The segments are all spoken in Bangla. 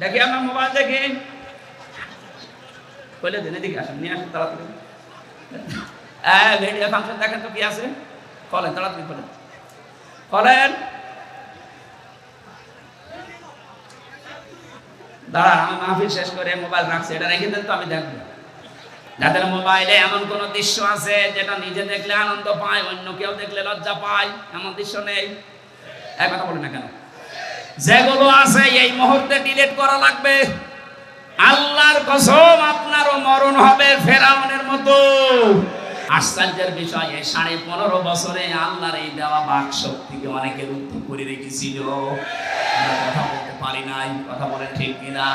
দেখি আমার মোবাইল দেখি। কইলে দিনে দিকে আসেন, নিয়ে আসেন, তাড়াতাড়ি। হ্যাঁ ফাংশন দেখেন তো কি আছে? খোলেন তাড়াতাড়ি খোলেন খোলেন দাঁড়া আমি মাহফিল শেষ করে মোবাইল রাখছি, এটা রেখে দেন তো, আমি দেখব। যাদের মোবাইলে এমন কোন দৃশ্য আছে, যেটা নিজে দেখলে আনন্দ পায়, অন্য কেউ দেখলে লজ্জা পায়, এমন দৃশ্য নেই। এক কথা বলি না কেন? যেগুলো আছে, এই মুহূর্তে ডিলিট করা লাগবে। আল্লাহর কসম, আপনারও মরণ হবে ফেরাউনের মতো। আশ্চর্যের বিষয়, এই সাড়ে পনেরো বছরে আল্লাহর এই দেওয়া বাক শক্তিকে অনেকে রুদ্ধ করে রেখেছিল। কথা বলতে পারি নাই, কথা বলে ঠিক কিনা?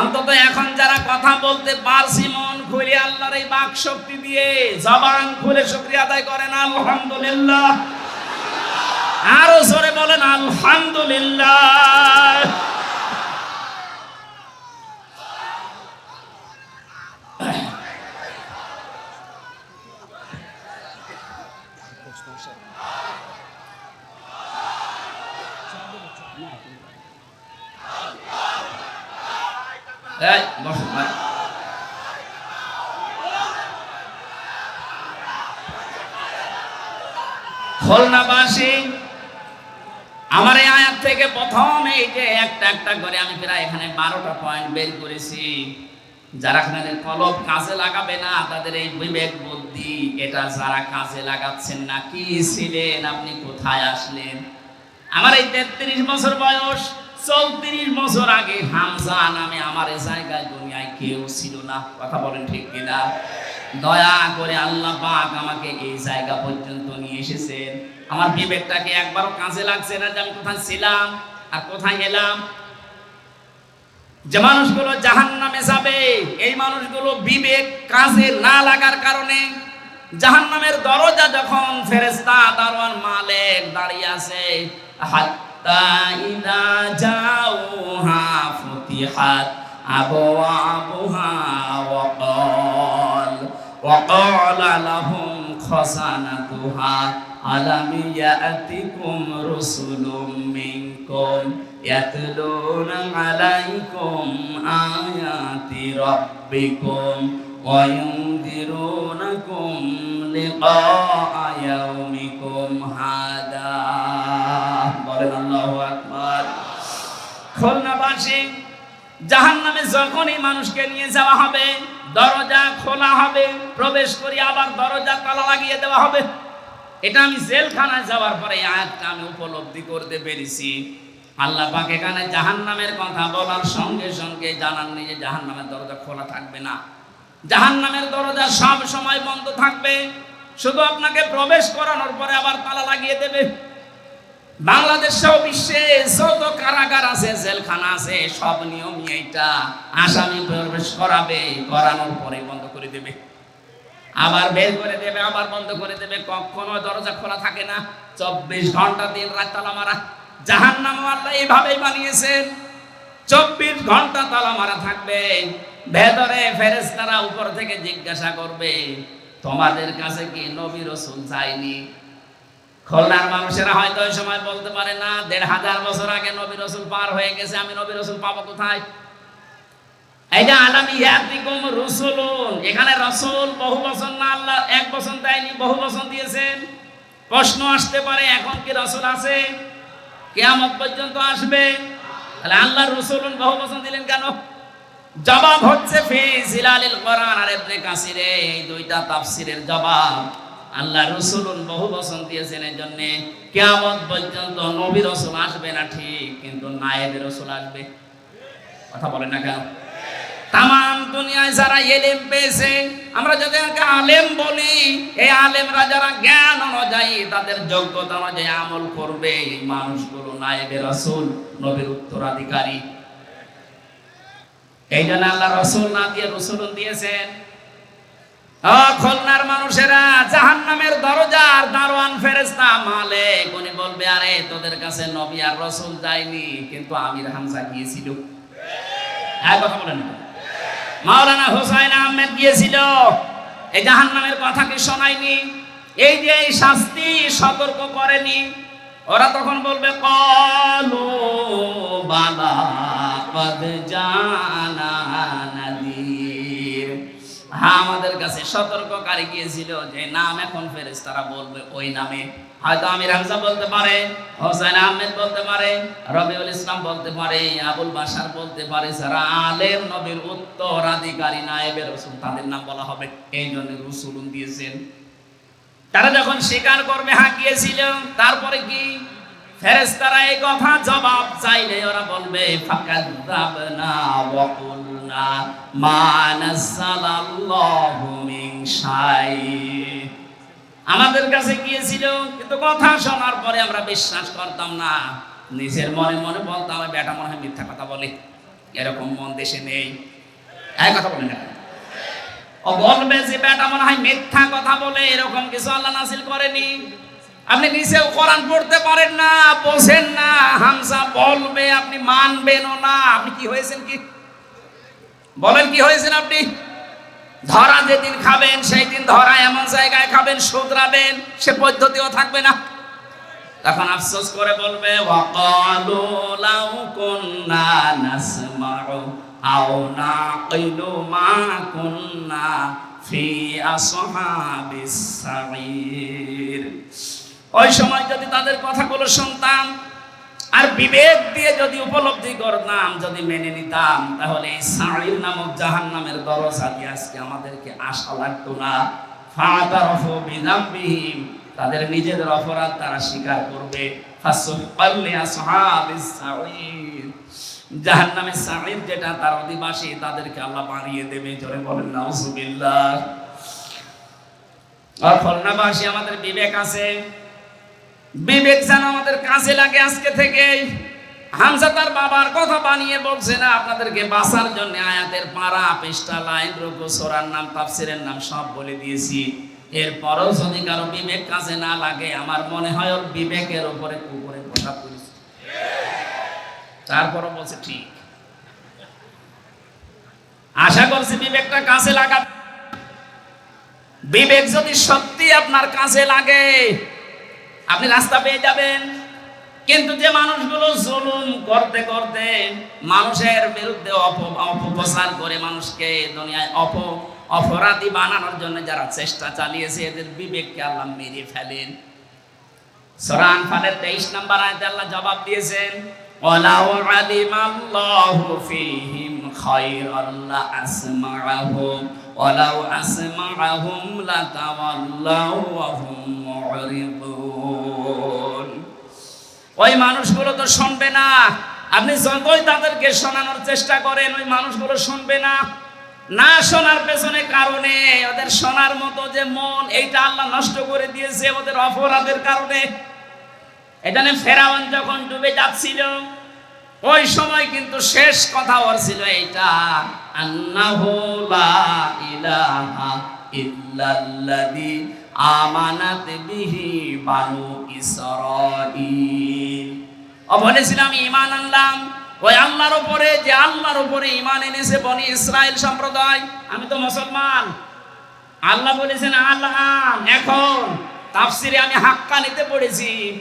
অন্তত এখন যারা কথা বলতে পারছি, মন খুলে আল্লাহর এই বাক শক্তি দিয়ে জবান খুলে শুকরিয়া আদায় করেন। আলহামদুলিল্লাহ। আরও জোরে বলেন আলহামদুলিল্লাহ। খুলনাবাসী আমার এই আয়াত থেকে প্রথম এই যে একটা একটা করে আমি প্রায় এখানে বারোটা পয়েন্ট বের করেছি। যারা এখানে কলব কাজে লাগাবে না, তাদের এই বিবেক বুদ্ধি, এটা যারা কাজে লাগাচ্ছেন না, কি ছিলেন, আপনি কোথায় আসলেন? আমার এই তেত্রিশ বছর বয়স, চৌত্রিশ বছর আগে হামজা নামে আমার এই জায়গায় দুনিয়ায় কেউ ছিল না। কথা বলেন ঠিক কিনা? দয়া করে আল্লাহ পাক আমাকে এই জায়গা পর্যন্ত নিয়ে এসেছেন। আমার বিবেকটাকে একবারও কাজে লাগছে না যে আমি কোথায় ছিলাম আর কোথায় এলাম। যে মানুষগুলো জাহান নামে যাবে, এই মানুষগুলো বিবেক কাজে না লাগার কারণে জাহান নামের দরজা যখন ফেরেস্তা দারোয়ান, মালেক দাঁড়িয়ে আছে, হাত্তা ইদা যাওহা ফুতিহাত আবওয়াবুহা ওয়াকাল ওয়াকাল লাহুম খাসানাতুহা। ألم يأتكم رسل منكم يتلون عليكم آيات ربكم وينذرونكم لقاء يومكم هذا বলেন আল্লাহু আকবার খুলনাবাসী জাহান নামে যখনই মানুষকে নিয়ে যাওয়া হবে দরজা খোলা হবে প্রবেশ করি আবার দরজা তালা লাগিয়ে দেওয়া হবে এটা আমি জেলখানায় যাওয়ার পরে আয়াতটা আমি উপলব্ধি করতে পেরেছি। আল্লাহ পাক এখানে জাহান নামের কথা বলার সঙ্গে সঙ্গে জানাননি যে জাহান নামের দরজা খোলা থাকবে না। জাহান নামের দরজা সব সময় বন্ধ থাকবে। শুধু আপনাকে প্রবেশ করানোর পরে আবার তালা লাগিয়ে দেবে। বাংলাদেশ সহ বিশ্বে যত কারাগার আছে, জেলখানা আছে, সব নিয়মই এইটা। আসামি প্রবেশ করাবে, করানোর পরে বন্ধ করে দেবে। আবার বের করে দেবে আবার বন্ধ করে দেবে, কখনো দরজা খোলা থাকে না। চব্বিশ ঘণ্টা দিন রাত তালা মারা। জাহান নাম আল্লাহ এইভাবেই বানিয়েছেন। চব্বিশ ঘণ্টা তালা মারা থাকবে। ভেতরে ফেরেস্তারা উপর থেকে জিজ্ঞাসা করবে, তোমাদের কাছে কি নবী রসুল চাইনি? খুলনার মানুষেরা হয়তো ওই সময় বলতে পারে, না, দেড় হাজার বছর আগে নবী রসুল পার হয়ে গেছে, আমি নবী রসুল পাবো কোথায়? যে আলামি ইয়াতিকুম রসুলুন, এখানে রসুল বহু বছর না, আল্লাহ এক বছর দেয়নি, বহু বছর দিয়েছেন। প্রশ্ন আসতে পারে, এখন কি রসুল আছে? কেয়ামত পর্যন্ত আসবে? তাহলে আল্লাহ রসুলুন বহু বছর দিলেন কেন? জবাব হচ্ছে ফি জিলালিল কোরআন আর ইবনে কাসিরে এই দুইটা তাফসিরের জবাব। আল্লাহ রসুলুন বহু বসন দিয়েছেন এই জন্য। কেয়ামত পর্যন্ত নবী রসুল আসবে না, ঠিক, কিন্তু নায়েব রসুল আসবে। কথা বলেন না কেন? তাম দুনিয়ায় যারা এলেম পেয়েছে, আমরা যাদেরকে আলেম বলি, এই আলেমরা যারা জ্ঞান অনুযায়ী, তাদের যোগ্যতা অনুযায়ী আমল করবে। এই মানুষগুলো নায়েবে রসুল, নবীর উত্তরাধিকারী। এই জন্য আল্লাহ রসুল না দিয়ে রসুল দিয়েছেন। খুলনার মানুষেরা জাহান নামের দরজার দারোয়ান ফেরেস্তা মালিক, উনি বলবে, আরে, তোদের কাছে নবী আর রসুল যায়নি, কিন্তু আমির হামজা গিয়েছিল। হ্যাঁ কথা বলেন। মাওলানা হোসাইন আহমেদ গিয়েছিল। এই জাহান্নামের কথা কি শোনায়নি? এই যে এই শাস্তি সতর্ক করেনি, ওরা তখন বলবে, কলো বাবা পদ জানা আমাদের কাছে সতর্ককারী গিয়েছিল যে নাম এখন ফেরেশতারা বলবে ওই নামে। হয়তো আমির হামজা বলতে পারে, হোসেন আহমেদ বলতে পারে, রবিউল ইসলাম বলতে পারে, আবুল বাশার বলতে পারে, যারা আলেম, নবীর উত্তরাধিকারী, নায়েবের রসুল, তাদের নাম বলা হবে। এই জন্য রসুল দিয়েছেন। তারা যখন স্বীকার করবে হ্যাঁ গিয়েছিল, তারপরে কি? ফেরেশতারা এই কথা জবাব চাইলে ওরা বলবে ফাকাযাবনা ওয়া কুলনা আমাদের কাছে গিয়েছিল, কিন্তু কথা শোনার পরে আমরা বিশ্বাস করতাম না। নিজের মনে মনে বলতাম বেটা মনে হয় মিথ্যা কথা বলে। এরকম মন দেশে নেই। কথা বলে না ও বলবে যে, বেটা মনে হয় মিথ্যা কথা বলে, এরকম কিছু আল্লাহ নাসিল করেনি। আপনি নিচেও কোরআন পড়তে পারেন না, বোঝেন না। হামসা বলবে, আপনি মানবেনও না। আপনি কি হয়েছেন কি? বলেন কি হয়েছেন আপনি? ধরা যেদিন খাবেন সেই দিন ধরা এমন জায়গায় খাবেন, শুধরাবেন, সে পদ্ধতিও থাকবে না। তখন আফসোস করে বলবে লাউ আও মা ফি ওই সময় যদি তাদের কথাগুলো শুনতাম আর বিবেক দিয়ে যদি উপলব্ধি করতাম, যদি মেনে নিতাম, তাহলে এই সাঈর নামক জাহান্নামের দরজা দিয়ে আজকে আমাদেরকে আশা লাগতো না। ফাতারফু বিযামবিহিম, তাদের নিজেদের অপরাধ তারা স্বীকার করবে। ফাসুকাল্লি আসহাবিস সাঈর জাহান্নামের সাঈর যেটা তার অধিবাসী, তাদেরকে আল্লাহ বাড়িয়ে দেবে। জোরে বলেন, নাউজুবিল্লাহ। আর খুলনাবাসী আমাদের বিবেক আছে। বিবেক যেন আমাদের কাজে লাগে আজকে থেকে হামজা তার বাবার কথা বানিয়ে বলছে না, আপনাদেরকে বাঁচার জন্য আয়াতের পাড়া পৃষ্ঠা, লাইন, রুকু, সোরার নাম, তাফসিরের নাম সব বলে দিয়েছি। এরপরও যদি কারও বিবেক কাজে না লাগে, আমার মনে হয় ওর বিবেকের উপরে কুকুরে কথা করেছে তারপরও বলছে ঠিক। আশা করছি বিবেকটা কাজে লাগা বিবেক যদি সত্যি আপনার কাজে লাগে আপনি রাস্তা পেয়ে যাবেন। কিন্তু যে মানুষগুলো জুলুম করতে করতে মানুষের বিরুদ্ধে অপ- অপপ্রচার করে মানুষকে দুনিয়ায় অপ, অপরাধী বানানোর জন্য যারা চেষ্টা চালিয়েছে, এদের বিবেককে আল্লাহ মেরে ফেলেন। সরান ফালের তেইশ নম্বর আয়তে আল্লাহ জবাব দিয়েছেন, ওয়ালাউ আলিমাল্লাহু ফীহিম খায়রান লা আসমাআহুম। আসমাআহুম লাতাওয়াল্লাউ ওয়া হুম মুরিদুন ওই মানুষগুলো তো শুনবে না। আপনি যতই তাদেরকে শোনানোর চেষ্টা করেন, ওই মানুষগুলো শুনবে না। না শোনার পেছনে কারণে ওদের শোনার মতো যে মন, এইটা আল্লাহ নষ্ট করে দিয়েছে ওদের অপরাধের কারণে। এখানে ফেরাউন যখন ডুবে যাচ্ছিল, ওই সময় কিন্তু শেষ কথা ওর ছিল এইটা। আন্নাহু লা ইলাহা ইল্লাল্লাযী আমানাত বিহি বানু ইসরাঈল। ও বলেছিলাম, ঈমান আনলাম। ওই আল্লাহর উপরে, যে আল্লাহর উপরে ঈমান এনেছে বনি ইসরাইল সম্প্রদায়, আমি তো মুসলমান। আল্লাহ বলেছেন, আল্লাহ, এখন তাফসিরে আমি হাক্কানিতে পড়েছি।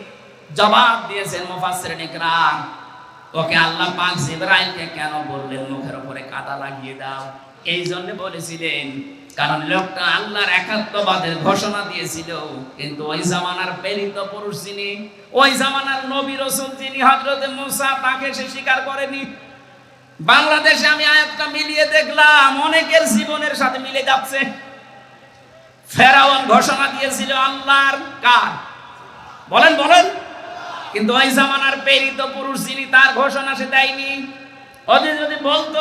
জবাব দিয়েছেন মুফাসসিরিন ইকরাম ওকে আল্লাহ পাক জিবরাইলকে কেন বললেন? মুখের উপরে কাদা লাগিয়ে দাও। এই জন্য বলেছিলেন, কারণ লোকটা আল্লাহর একাত্মবাদের ঘোষণা দিয়েছিল। কিন্তু ওই জামানার প্রেরিত পুরুষ যিনি, ওই জামানার নবী রসুল যিনি হযরত মুসা, তাকে সে স্বীকার করেনি। বাংলাদেশে আমি আয়াতটা মিলিয়ে দেখলাম, অনেকের জীবনের সাথে মিলে যাচ্ছে। ফেরাউন ঘোষণা দিয়েছিল, আল্লাহর কার? বলেন বলেন। কিন্তু ওই জামানার প্রেরিত পুরুষ যিনি, তার ঘোষণা সে দেয়নি। ওদের যদি বলতো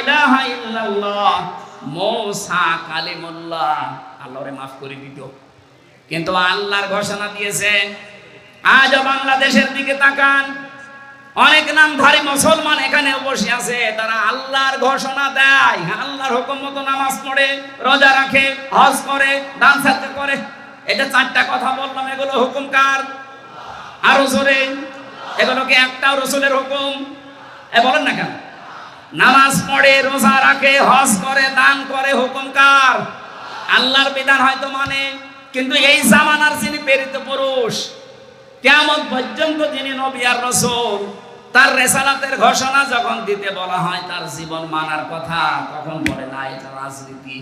ইলাহা ইল্লাল্লাহ, মৌসা কালিমুল্লাহ। আল্লাহরে মাফ করে দিত। কিন্তু আল্লাহর ঘোষণা দিয়েছে বাংলাদেশের দিকে তাকান। অনেক মুসলমান এখানে বসে আছে, তারা আল্লাহর ঘোষণা দেয়। আল্লাহর হুকুম মতো নামাজ পড়ে, রোজা রাখে, হজ করে করে। এটা চারটা কথা বললাম, এগুলো হুকুম কার? আরও জোরে। এগুলো কি রসুলের হুকুম? এ বলেন না কেন? নামাজ পড়ে, রোজা রাখে, হজ করে, দান করে, হুকুম কার? আল্লাহর বিধান হয়তো মানে কিন্তু এই জামানার যিনি প্রেরিত পুরুষ কেমন পর্যন্ত যিনি নবী আর রসুল, তার রেসালাতের ঘোষণা যখন দিতে বলা হয়, তার জীবন মানার কথা, তখন বলে, না, এটা রাজনীতি।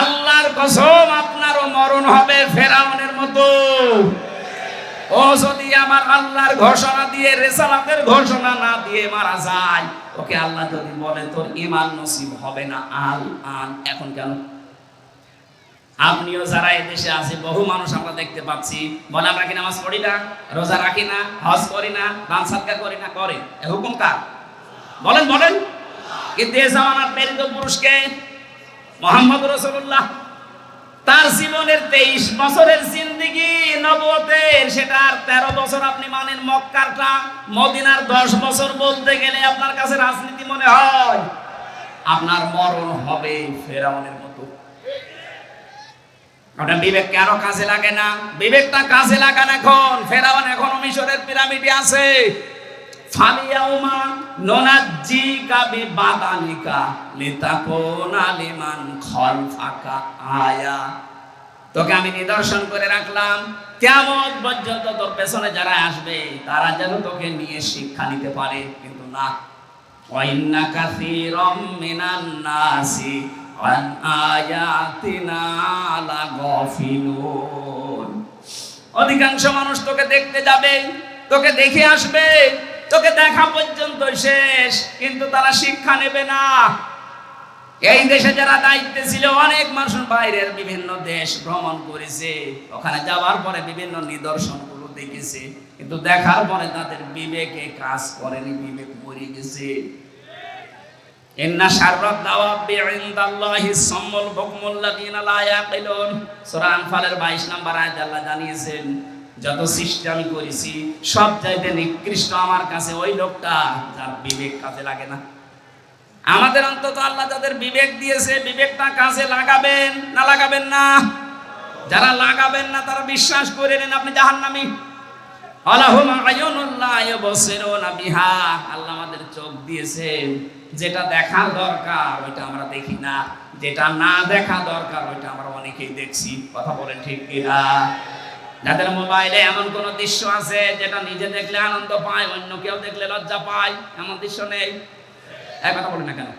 আল্লাহর কসম, আপনারও মরণ হবে ফেরাউনের মতো। ও, যদি আমার আল্লাহর ঘোষণা দিয়ে, রেসালাতের ঘোষণা না দিয়ে মারা যায়, ওকে আল্লাহ যদি বলে, তোর ইমান নসিব হবে না, আল, আন। এখন কেন? আপনিও যারা দেশে আছে, বহু মানুষ আমরা দেখতে পাচ্ছি। বলে আমরা কি নামাজ পড়ি না? রোজা রাখি না? হজ করি না? দান সাদকা করি না? করে। হুকুম কার? বলেন বলেন। কিন্তু এ জামানার প্রেরিত পুরুষকে মোহাম্মদ রসুল্লাহ তার জীবনের তেইশ বছরের জিন্দিগি নবতের সেটার তেরো বছর আপনি মানেন মক্কারটা মদিনার দশ বছর বলতে গেলে আপনার কাছে রাজনীতি মনে হয়? আপনার মরণ হবে ফেরাউনের মতো। ওটা বিবেক কেন কাজে লাগে না? বিবেকটা কাজে লাগান এখন। ফেরাউন এখন মিশরের পিরামিডে আছে। ফালিয়াউমা নোনাজ্জিকা বিবাদানিকা লিতাকুনা লিমান খলফাকা আয়া। তোকে আমি নিদর্শন করে রাখলাম। কেমন পর্যন্ত তোর পেছনে যারা আসবে, তারা যেন তোকে নিয়ে শিক্ষা নিতে পারে, কিন্তু না। ওয়াইন্না কাসীরাম মিনান নাসি আন আয়াতিনা লাগাফিলুন। অধিকাংশ মানুষ তোকে দেখতে যাবে, তোকে দেখে আসবে। তোকে দেখা পর্যন্ত শেষ, কিন্তু তারা শিক্ষা নেবে না। এই দেশে যারা দায়িত্বে ছিল, অনেক মানুষ বাইরের বিভিন্ন দেশ ভ্রমণ করেছে। ওখানে যাওয়ার পরে বিভিন্ন নিদর্শনগুলো দেখেছে, কিন্তু দেখার পরে তাদের বিবেকে কাজ করেনি, বিবেক মরে গেছে। ইন্না শাররাত দাওয়াবি ইনদাল্লাহি সাম্মুল বুকমুল্লাযিনা লা ইয়াকিলুন। সূরা আনফালের 22 নম্বর আয়াতে আল্লাহ জানিয়েছেন যত সৃষ্টি আমি করেছি, সব চাইতে নিকৃষ্ট আমার কাছে ওই লোকটা যার বিবেক কাজে লাগে না। আমাদের অন্তত আল্লাহ যাদের বিবেক দিয়েছে, বিবেকটা কাজে লাগাবেন না লাগাবেন না? যারা লাগাবেন না, তারা বিশ্বাস করে নেন, আপনি বিহা। আল্লাহ আমাদের চোখ দিয়েছেন যেটা দেখার দরকার, ওইটা আমরা দেখি না। যেটা না দেখা দরকার, ওইটা আমরা অনেকেই দেখছি। কথা বলেন ঠিক কিনা? যাদের মোবাইলে এমন কোন দৃশ্য আছে যেটা নিজে দেখলে আনন্দ পায়, অন্য কেউ দেখলে লজ্জা পায়? এমন দৃশ্য নেই? কথা বলেন না কেন?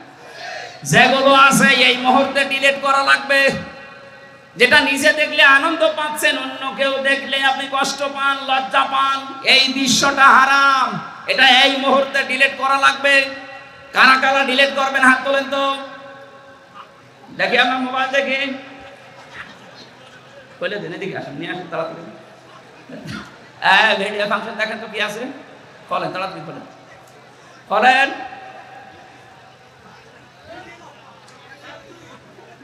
যেগুলো আছে এই মুহূর্তে ডিলিট করা লাগবে। যেটা নিজে দেখলে আনন্দ পাচ্ছেন, অন্য কেউ দেখলে আপনি কষ্ট পান, লজ্জা পান, এই দৃশ্যটা হারাম। এটা এই মুহূর্তে ডিলিট করা লাগবে। কারা কারা ডিলিট করবেন, হাত তোলেন তো। দেখি আমার মোবাইল দেখি। কইলে দিনে দিকে আসেন, নিয়ে আসেন, তাড়াতাড়ি। হ্যাঁ ভিডিও ফাংশন দেখেন তো কি আছে? তাড়াতাড়ি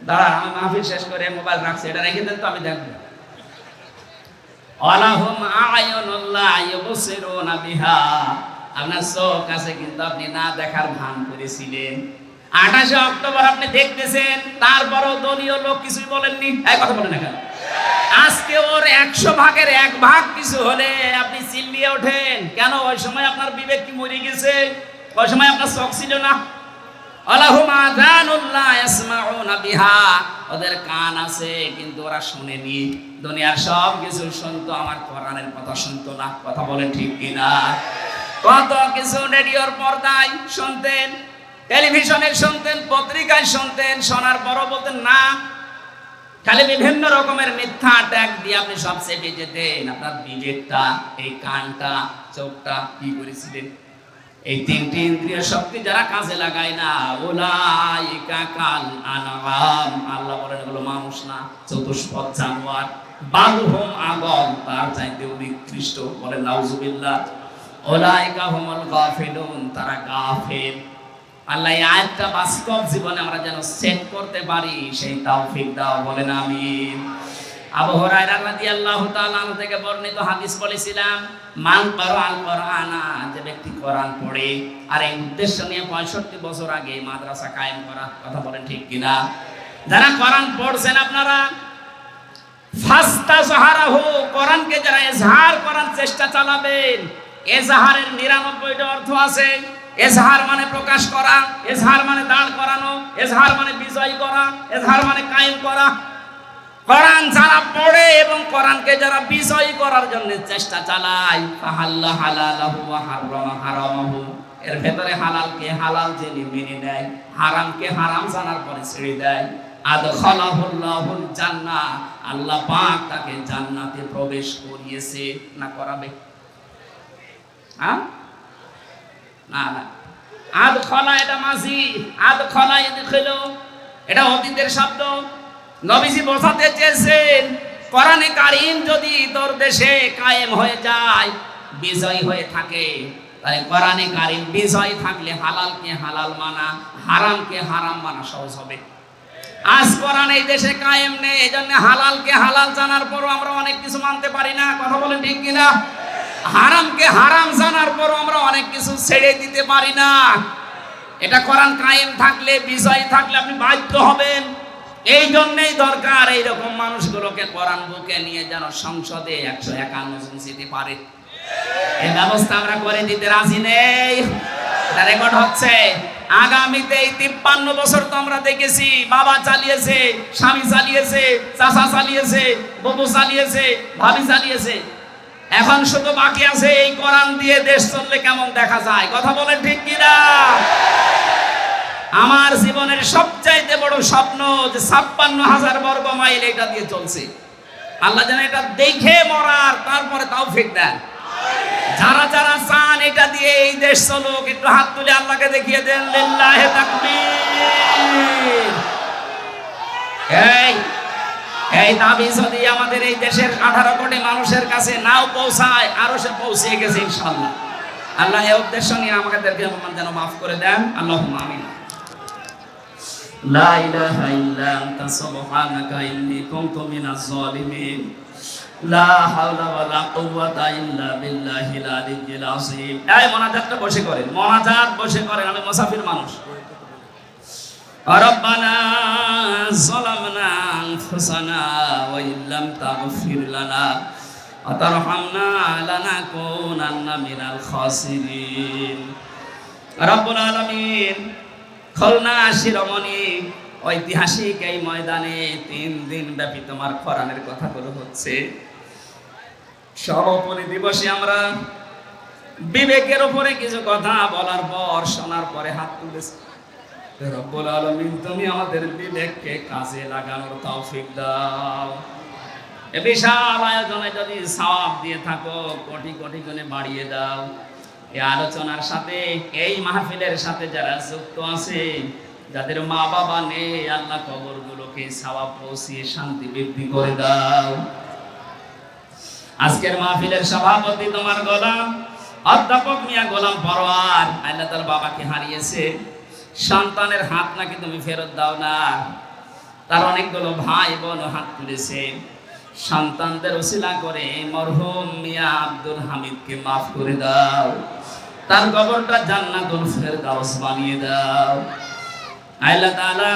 দাঁড়া আমি মাহফিল শেষ করে মোবাইল রাখছি, এটা রেখে দেন তো, আমি দেখব। অলাহুম বিহা। আপনার চোখ আছে কিন্তু আপনি না দেখার ভান করেছিলেন। আঠাশে অক্টোবর আপনি দেখতেছেন, তারপরও দলীয় লোক কিছুই বলেননি। এই কথা বলেন না কেন? আজকে ওর একশো ভাগের এক ভাগ কিছু হলে আপনি চিল্লিয়ে ওঠেন। কেন? ওই সময় আপনার বিবেক কি মরে গেছে? ওই সময় আপনার চোখ ছিল না? ওদের কান আছে, কিন্তু ওরা শুনেনি। দুনিয়ার সব কিছু শুনতো, আমার কোরআনের কথা শুনতো না। কথা বলেন ঠিক কিনা? কত কিছু রেডিওর পর্দায় শুনতেন, টেলিভিশনে শুনতেন, পত্রিকায় শুনতেন, শোনার পরও বলতেন, না খালি বিভিন্ন রকমের মিথ্যা ট্যাগ দিয়ে আপনি সব চেপে যেতেন। আপনার বিবেকটা এই কানটা, চোখটা কি করেছিলেন? এই তিনটি ইন্দ্রিয় শক্তি যারা কাজে লাগায় না ওলাইকা কাল আনাম আল্লাহ বলেন, এগুলো মানুষ না, চতুষ্পদ জানোয়ার। বালুহম আগল, তার চাইতে নিকৃষ্ট বলে নাউজুবিল্লাহ। ওলাইকা হুমুল গাফিলুন, তারা গাফিল। আল্লাহ এই আয়াতটা বাস্তব জীবনে আমরা যেন সেট করতে পারি, সেই তৌফিক দাও, বলেন আমিন। আবু হুরায়রা রাদিয়াল্লাহু তাআলা থেকে বর্ণিত হাদিস বলেছিলাম, মান আল কোরআনা যে ব্যক্তি কোরআন পড়ে আর এই উদ্দেশ্য নিয়ে 65 বছর আগে মাদ্রাসা কায়েম করা, কথা বলেন ঠিক কিনা? যারা কোরআন পড়ছেন আপনারা, ফাস্তা সাহারাহু কোরআনকে যারা এজহার করার চেষ্টা চালাবেন, এজহারের নিরানব্বইটা অর্থ আছে। এজহার মানে প্রকাশ করা, এজহার মানে দাঁড় করানো, এজহার মানে বিজয় করা, এজহার মানে কায়েম করা। কোরআন যারা পড়ে এবং কোরআনকে যারা বিজয়ী করার জন্য চেষ্টা চালায়, ফাহাল্লা হালালাহু ওয়া হারামা হারামাহু। এর ভেতরে হালালকে হালাল জেনে মেনে নেয় হারামকে হারাম জানার পরে ছেড়ে দেয়। আদখালাহুল্লাহুল জান্নাহ, আল্লাহ পাক তাকে জান্নাতে প্রবেশ করিয়েছে। না করাবে? হ্যাঁ? আদ এটা মাঝি, আদ খলা এদিকে এটা অতীতের শব্দ। নবীজি চেয়েছেন কারিম যদি তোর দেশে কায়েম হয়ে যায়, বিজয় হয়ে থাকে। তাহলে কোরআনে কারিম বিজয় থাকলে হালালকে হালাল মানা, হারামকে হারাম মানা সহজ হবে। আজ কোরআন এই দেশে কায়েম নেই এই জন্য হালালকে হালাল জানার পরও আমরা অনেক কিছু মানতে পারি না। কথা বলেন ঠিক কিনা? হারামকে হারাম জানার পর আমরা অনেক কিছু ছেড়ে দিতে পারি না। এটা কোরআন কায়েম থাকলে, বিজয় থাকলে আপনি বাধ্য হবেন। এই জন্যই দরকার এইরকম মানুষগুলোকে কোরআন বুকে নিয়ে যেন সংসদে একশো একান্ন জন যেতে পারে। এই ব্যবস্থা আমরা করে দিতে রাজি নেই। রেকর্ড হচ্ছে। আগামীতে এই তিপ্পান্ন বছর তো আমরা দেখেছি, বাবা চালিয়েছে, স্বামী চালিয়েছে, চাচা চালিয়েছে ববু চালিয়েছে, ভাবি চালিয়েছে। এখন শুধু বাকি আছে, এই কোরআন দিয়ে দেশ চললে কেমন দেখা যায়? কথা বলেন ঠিক কিনা? আমার জীবনের সবচাইতে বড় স্বপ্ন যে ছাপ্পান্ন হাজার বর্গ মাইল এটা দিয়ে চলছে। আল্লাহ যেন এটা দেখে মরার, তারপরে তাও ফেক দেন। যারা যারা চান এটা দিয়ে এই দেশ চলুক, একটু হাত তুলে আল্লাহকে দেখিয়ে দেন, লিল্লাহে তাকবীর। এই এই দাবি যদি আমাদের এই দেশের আঠারো কোটি মানুষের কাছে নাও পৌঁছায়, আরও সে পৌঁছিয়ে গেছে ইনশাল্লাহ আল্লাহ এই উদ্দেশ্য নিয়ে আমাদেরকে যেন মাফ করে দেন। আল্লাহ আমিন। লা ইলাহা ইল্লা আনতা, সুবহানাকা ইন্নী কুনতু মিনাজ জালিমিন লা হাওলা ওয়ালা কুওয়াতা ইল্লা বিল্লাহিল আলিয়্যিল আযীম। এই বসে করেন, মোনাজাত বসে করেন, আমি মুসাফির মানুষ। ربنا ظلمنا أنفسنا وإن لم تغفر لنا وترحمنا لنكونن من الخاسرين رب العالمين খুলনা শিরোমণি ঐতিহাসিক এই ময়দানে তিন দিন ব্যাপী তোমার কোরআনের কথাগুলো হচ্ছে সর্বোপরি দিবসে আমরা বিবেকের উপরে কিছু কথা বলার পর শোনার পরে হাত তুলেছি রব্বুল আলামিন, তুমি আমাদের বিবেককে কাজে লাগানোর দাও। এ বিশাল আয়োজনে যদি সওয়াব দিয়ে থাকো, কোটি কোটি গুণে বাড়িয়ে দাও। আলোচনার সাথে, এই মাহফিলের সাথে যারা যুক্ত আছে, যাদের মা বাবা নেই, আল্লাহ কবরগুলোকে সওয়াব পৌঁছিয়ে শান্তি বৃদ্ধি করে দাও। আজকের মাহফিলের সভাপতি তোমার গোলাম, অধ্যাপক মিয়া গোলাম পরোয়ার, আল্লাহ তার বাবাকে হারিয়েছে। সন্তানের হাত নাকি তুমি ফেরত দাও না? তার অনেকগুলো ভাই বোন হাত তুলেছে। সন্তানদের ওসিলা করে মরহুম মিয়া আব্দুল হামিদকে মাফ করে দাও। তার কবরটা জান্নাতুল ফেরদাউস বানিয়ে দাও। আল্লাহ তাআলা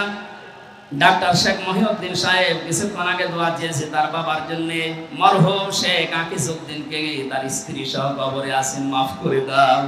ডাক্তার শেখ মহিউদ্দিন সাহেব কিছুক্ষণ আগে দোয়া চেয়েছে তার বাবার জন্য। মরহুম শেখ আকিস উদ্দিনকে তার স্ত্রী সহ কবরে আছেন মাফ করে দাও।